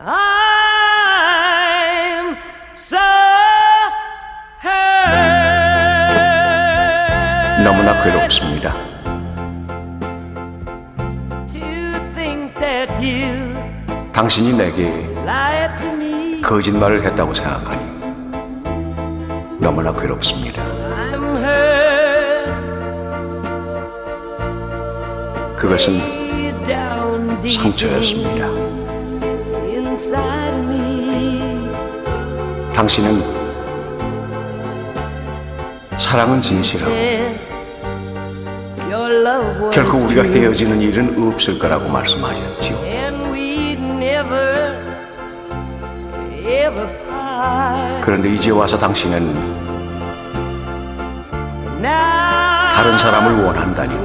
I'm so hurt 너무나 괴롭습니다. 당신이 내게. 거짓말을 했다고 생각하니 너무나 괴롭습니다. 그것은 상처였습니다. 당신은 사랑은 진실하고 결코 우리가 헤어지는 일은 없을 거라고 말씀하셨지요. 그런데 이제 와서 당신은 다른 사람을 원한다니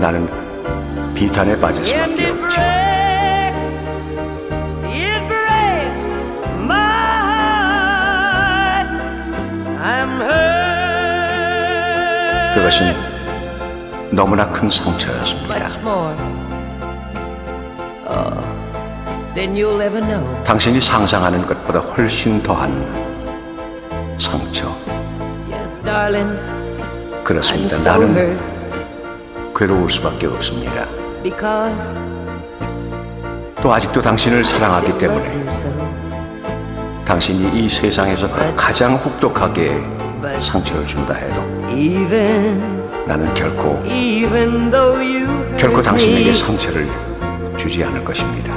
나는 비탄에 빠질 수밖에 없지 그것은 너무나 큰 상처였습니다. oh. 당신이 상상하는 것보다 훨씬 더한 상처. 그렇습니다. 나는 hurt 괴로울 수밖에 없습니다. 또 아직도 당신을 사랑하기 때문에. 당신이 이 세상에서 가장 혹독하게 상처를 준다 해도 나는 결코 결코 당신에게 상처를 주지 않을 것입니다.